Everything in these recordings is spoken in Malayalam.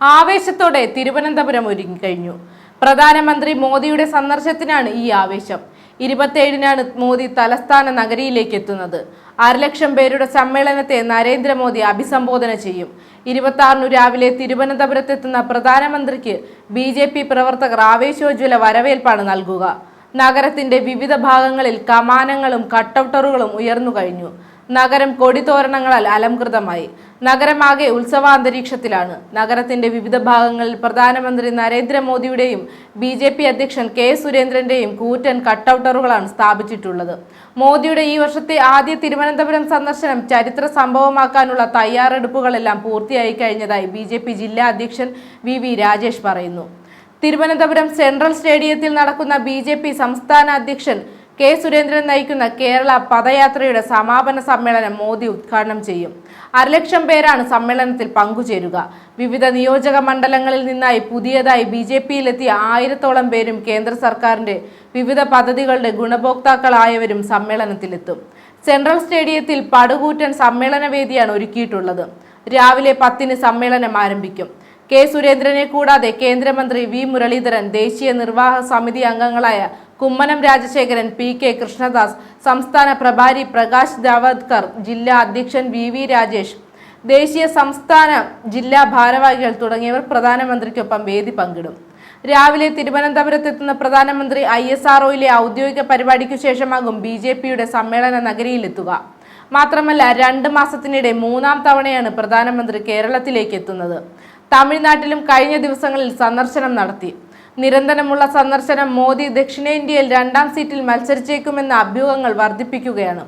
ആവേശത്തോടെ തിരുവനന്തപുരം ഒരുങ്ങിക്കഴിഞ്ഞു. പ്രധാനമന്ത്രി മോദിയുടെ സന്ദർശനത്തിനാണ് ഈ ആവേശം. ഇരുപത്തിയേഴിനാണ് മോദി തലസ്ഥാന നഗരിയിലേക്ക് എത്തുന്നത്. അരലക്ഷം പേരുടെ സമ്മേളനത്തെ നരേന്ദ്രമോദി അഭിസംബോധന ചെയ്യും. ഇരുപത്തി ആറിന് രാവിലെ തിരുവനന്തപുരത്തെത്തുന്ന പ്രധാനമന്ത്രിക്ക് ബി ജെ പി പ്രവർത്തകർ ആവേശോജ്വല വരവേൽപ്പാണ് നൽകുക. നഗരത്തിന്റെ വിവിധ ഭാഗങ്ങളിൽ കമാനങ്ങളും കട്ടൗട്ടറുകളും ഉയർന്നു കഴിഞ്ഞു. നഗരം കൊടിതോരണങ്ങളാൽ അലംകൃതമായി. നഗരമാകെ ഉത്സവാന്തരീക്ഷത്തിലാണ്. നഗരത്തിന്റെ വിവിധ ഭാഗങ്ങളിൽ പ്രധാനമന്ത്രി നരേന്ദ്രമോദിയുടെയും ബി ജെ പി അധ്യക്ഷൻ കെ സുരേന്ദ്രന്റെയും കൂറ്റൻ കട്ടൌട്ടറുകളാണ് സ്ഥാപിച്ചിട്ടുള്ളത്. മോദിയുടെ ഈ വർഷത്തെ ആദ്യ തിരുവനന്തപുരം സന്ദർശനം ചരിത്ര സംഭവമാക്കാനുള്ള തയ്യാറെടുപ്പുകളെല്ലാം പൂർത്തിയായി കഴിഞ്ഞതായി ബി ജെ പി ജില്ലാ അധ്യക്ഷൻ വി വി രാജേഷ് പറയുന്നു. തിരുവനന്തപുരം സെൻട്രൽ സ്റ്റേഡിയത്തിൽ നടക്കുന്ന ബി സംസ്ഥാന അധ്യക്ഷൻ കെ സുരേന്ദ്രൻ നയിക്കുന്ന കേരള പദയാത്രയുടെ സമാപന സമ്മേളനം മോദി ഉദ്ഘാടനം ചെയ്യും. അരലക്ഷം പേരാണ് സമ്മേളനത്തിൽ പങ്കുചേരുക. വിവിധ നിയോജക മണ്ഡലങ്ങളിൽ നിന്നായി പുതിയതായി ബി ജെ പിയിലെത്തിയ ആയിരത്തോളം പേരും കേന്ദ്ര സർക്കാരിന്റെ വിവിധ പദ്ധതികളുടെ ഗുണഭോക്താക്കളായവരും സമ്മേളനത്തിലെത്തും. സെൻട്രൽ സ്റ്റേഡിയത്തിൽ പടുകൂറ്റൻ സമ്മേളന വേദിയാണ് ഒരുക്കിയിട്ടുള്ളത്. രാവിലെ പത്തിന് സമ്മേളനം ആരംഭിക്കും. കെ സുരേന്ദ്രനെ കൂടാതെ കേന്ദ്രമന്ത്രി വി മുരളീധരൻ ദേശീയ നിർവാഹ സമിതി അംഗങ്ങളായ കുമ്മനം രാജശേഖരൻ പി കെ കൃഷ്ണദാസ് സംസ്ഥാന പ്രഭാരി പ്രകാശ് ജാവദ്കർ ജില്ലാ അധ്യക്ഷൻ വി വി രാജേഷ് ദേശീയ സംസ്ഥാന ജില്ലാ ഭാരവാഹികൾ തുടങ്ങിയവർ പ്രധാനമന്ത്രിക്കൊപ്പം വേദി പങ്കിടും. രാവിലെ തിരുവനന്തപുരത്തെത്തുന്ന പ്രധാനമന്ത്രി ഐ എസ് ആർഒയിലെ ഔദ്യോഗിക പരിപാടിക്കു ശേഷമാകും ബി ജെ പിയുടെ സമ്മേളന നഗരിയിലെത്തുക. മാത്രമല്ല രണ്ട് മാസത്തിനിടെ മൂന്നാം തവണയാണ് പ്രധാനമന്ത്രി കേരളത്തിലേക്ക് എത്തുന്നത് തമിഴ്നാട്ടിലും കഴിഞ്ഞ ദിവസങ്ങളിൽ സന്ദർശനം നടത്തി. നിരന്തരമുള്ള സന്ദർശനം മോദി ദക്ഷിണേന്ത്യയിൽ രണ്ടാം സീറ്റിൽ മത്സരിച്ചേക്കുമെന്ന അഭ്യൂഹങ്ങൾ വർദ്ധിപ്പിക്കുകയാണ്.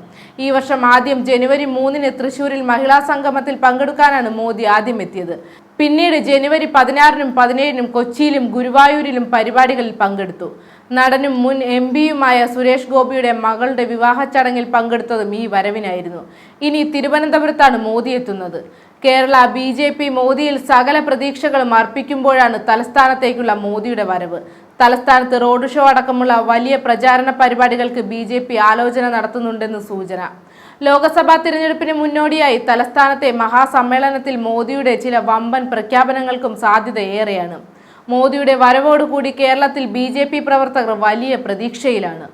ഈ വർഷം ആദ്യം ജനുവരി മൂന്നിന് തൃശൂരിൽ മഹിളാ സംഗമത്തിൽ പങ്കെടുക്കാനാണ് മോദി ആദ്യം എത്തിയത് പിന്നീട് ജനുവരി പതിനാറിനും പതിനേഴിനും കൊച്ചിയിലും ഗുരുവായൂരിലും പരിപാടികളിൽ പങ്കെടുത്തു. നടനും മുൻ എം പിയുമായ സുരേഷ് ഗോപിയുടെ മകളുടെ വിവാഹ ചടങ്ങിൽ പങ്കെടുത്തതും ഈ വരവിനായിരുന്നു. ഇനി തിരുവനന്തപുരത്താണ് മോദി എത്തുന്നത്. കേരള ബി ജെ പി മോദിയിൽ സകല പ്രതീക്ഷകളും അർപ്പിക്കുമ്പോഴാണ് തലസ്ഥാനത്തേക്കുള്ള മോദിയുടെ വരവ്. തലസ്ഥാനത്ത് റോഡ് ഷോ അടക്കമുള്ള വലിയ പ്രചാരണ പരിപാടികൾക്ക് ബി ആലോചന നടത്തുന്നുണ്ടെന്ന് സൂചന. ലോക്സഭാ തിരഞ്ഞെടുപ്പിന് മുന്നോടിയായി തലസ്ഥാനത്തെ മഹാസമ്മേളനത്തിൽ മോദിയുടെ ചില വമ്പൻ പ്രഖ്യാപനങ്ങൾക്കും സാധ്യതയേറെയാണ്. മോദിയുടെ വരവോടുകൂടി കേരളത്തിൽ ബി ജെ പി പ്രവർത്തകർ വലിയ പ്രതീക്ഷയിലാണ്.